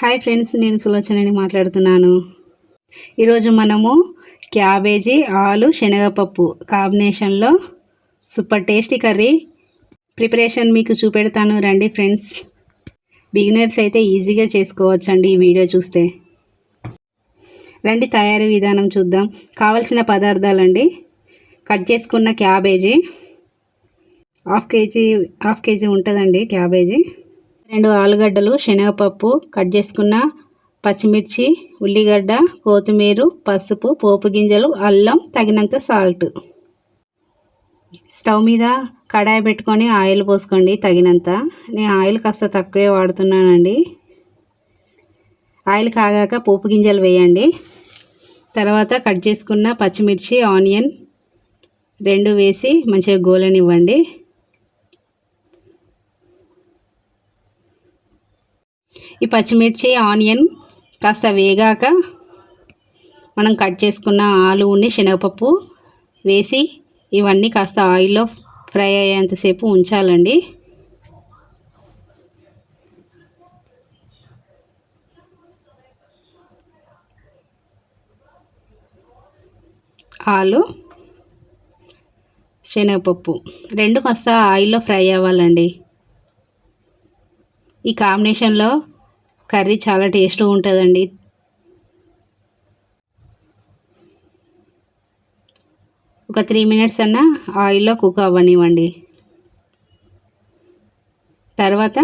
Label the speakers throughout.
Speaker 1: Hi friends నేను సులోచనని మాట్లాడుతున్నాను. ఈరోజు మనము క్యాబేజీ ఆలు శనగపప్పు కాంబినేషన్లో సూపర్ టేస్టీ కర్రీ ప్రిపరేషన్ మీకు చూపెడతాను. రండి ఫ్రెండ్స్. బిగినర్స్ అయితే ఈజీగా చేసుకోవచ్చండి ఈ వీడియో చూస్తే. రండి తయారీ విధానం చూద్దాం. కావలసిన పదార్థాలండి. కట్ చేసుకున్న cabbage. Half KG half KG ఉంటుందండి క్యాబేజీ. రెండు ఆలుగడ్డలు శనగపప్పు కట్ చేసుకున్న పచ్చిమిర్చి ఉల్లిగడ్డ కొత్తిమీర పసుపు పోపు గింజలు అల్లం తగినంత సాల్ట్. స్టవ్ మీద కడాయి పెట్టుకొని ఆయిల్ పోసుకోండి తగినంత. నేను ఆయిల్ కాస్త తక్కువే వాడుతున్నానండి. ఆయిల్ కాగాక పోపు గింజలు వేయండి. తర్వాత కట్ చేసుకున్న పచ్చిమిర్చి ఆనియన్ రెండు వేసి మంచిగా గోలనివ్వండి. ఈ పచ్చిమిర్చి ఆనియన్ కాస్త వేగాక మనం కట్ చేసుకున్న ఆలుని శనగపప్పు వేసి ఇవన్నీ కాస్త ఆయిల్లో ఫ్రై అయ్యేంతసేపు ఉంచాలండి. ఆలు శనగపప్పు రెండు కాస్త ఆయిల్లో ఫ్రై అవ్వాలండి. ఈ కాంబినేషన్లో కర్రీ చాలా టేస్ట్గా ఉంటుందండి. ఒక త్రీ మినిట్స్ అన్న ఆయిల్లో కుక్ అవ్వనివ్వండి. తర్వాత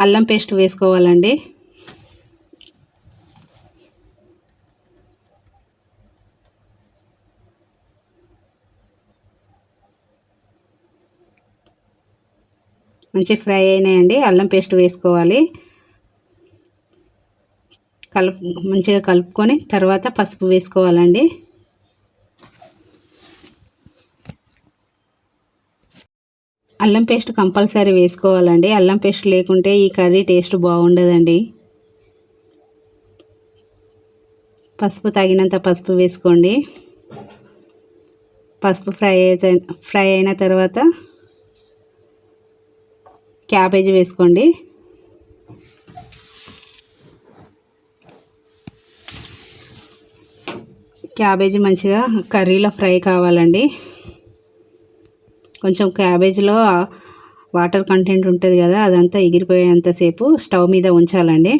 Speaker 1: అల్లం పేస్ట్ వేసుకోవాలండి. మంచి ఫ్రై అయినాయండి. అల్లం పేస్ట్ వేసుకోవాలి. కలుపు మంచిగా కలుపుకొని తర్వాత పసుపు వేసుకోవాలండి. అల్లం పేస్ట్ కంపల్సరీ వేసుకోవాలండి. అల్లం పేస్ట్ లేకుంటే ఈ కర్రీ టేస్ట్ బాగుండదండి. పసుపు తగినంత పసుపు వేసుకోండి. పసుపు ఫ్రై అయితే ఫ్రై అయిన తర్వాత క్యాబేజీ వేసుకోండి. క్యాబేజీ మంచిగా కర్రీలో ఫ్రై కావాలండి. కొంచెం క్యాబేజీలో వాటర్ కంటెంట్ ఉంటుంది కదా అదంతా ఎగిరిపోయేంతసేపు స్టవ్ మీద ఉంచాలండి.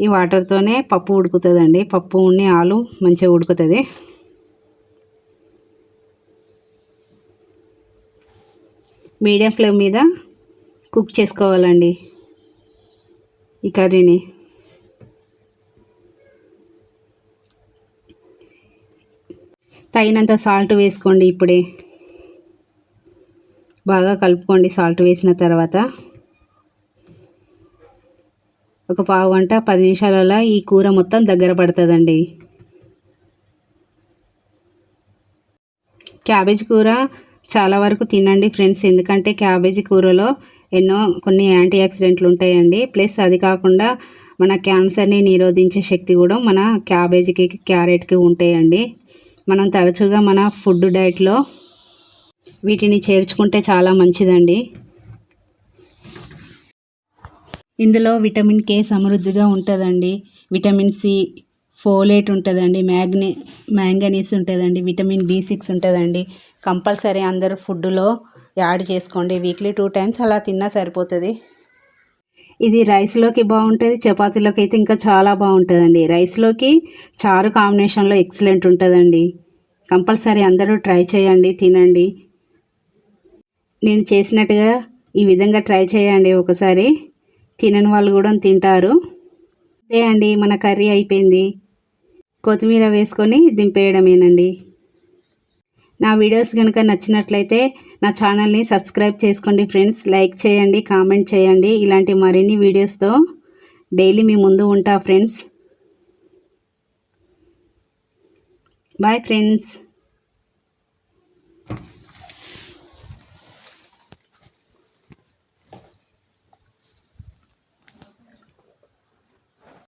Speaker 1: ఈ వాటర్తోనే పప్పు ఉడుకుతుందండి. పప్పు ఉన్ని ఆలు మంచిగా ఉడుకుతుంది. మీడియం ఫ్లేమ్ మీద కుక్ చేసుకోవాలండి ఈ కర్రీని. తగినంత సాల్ట్ వేసుకోండి ఇప్పుడే. బాగా కలుపుకోండి సాల్ట్ వేసిన తర్వాత. ఒక పావు గంట పది నిమిషాలలో ఈ కూర మొత్తం దగ్గర పడుతుందండి. క్యాబేజ్ కూర చాలా వరకు తినండి ఫ్రెండ్స్. ఎందుకంటే క్యాబేజీ కూరలో ఎన్నో కొన్ని యాంటీ ఆక్సిడెంట్లు ఉంటాయండి ప్లస్ అది కాకుండా మన క్యాన్సర్ని నిరోధించే శక్తి కూడా మన క్యాబేజీకి క్యారెట్కి ఉంటాయండి. మనం తరచుగా మన ఫుడ్ డైట్లో వీటిని చేర్చుకుంటే చాలా మంచిదండి. ఇందులో విటమిన్ కే సమృద్ధిగా ఉంటుందండి. విటమిన్ సి ఫోలేట్ ఉంటుందండి మ్యాగ్నీ మ్యాంగనీస్ ఉంటుందండి విటమిన్ బి సిక్స్ ఉంటుందండి. కంపల్సరీ అందరూ ఫుడ్లో యాడ్ చేసుకోండి. వీక్లీ టూ టైమ్స్ అలా తిన్నా సరిపోతుంది. ఇది రైస్లోకి బాగుంటుంది చపాతీలోకి అయితే ఇంకా చాలా బాగుంటుందండి. రైస్లోకి చారు కాంబినేషన్లో ఎక్సలెంట్ ఉంటుందండి. కంపల్సరీ అందరూ ట్రై చేయండి తినండి. నేను చేసినట్టుగా ఈ విధంగా ట్రై చేయండి ఒకసారి. తినని వాళ్ళు కూడా తింటారు. అదే అండి మన కర్రీ అయిపోయింది. కొత్తిమీర వేసుకొని దింపేయడమేనండి. నా వీడియోస్ కనుక నచ్చినట్లయితే నా ఛానల్ని సబ్స్క్రైబ్ చేసుకోండి ఫ్రెండ్స్. లైక్ చేయండి కామెంట్ చేయండి. ఇలాంటి మరిన్ని వీడియోస్తో డైలీ మీ ముందు ఉంటా ఫ్రెండ్స్. Bye friends.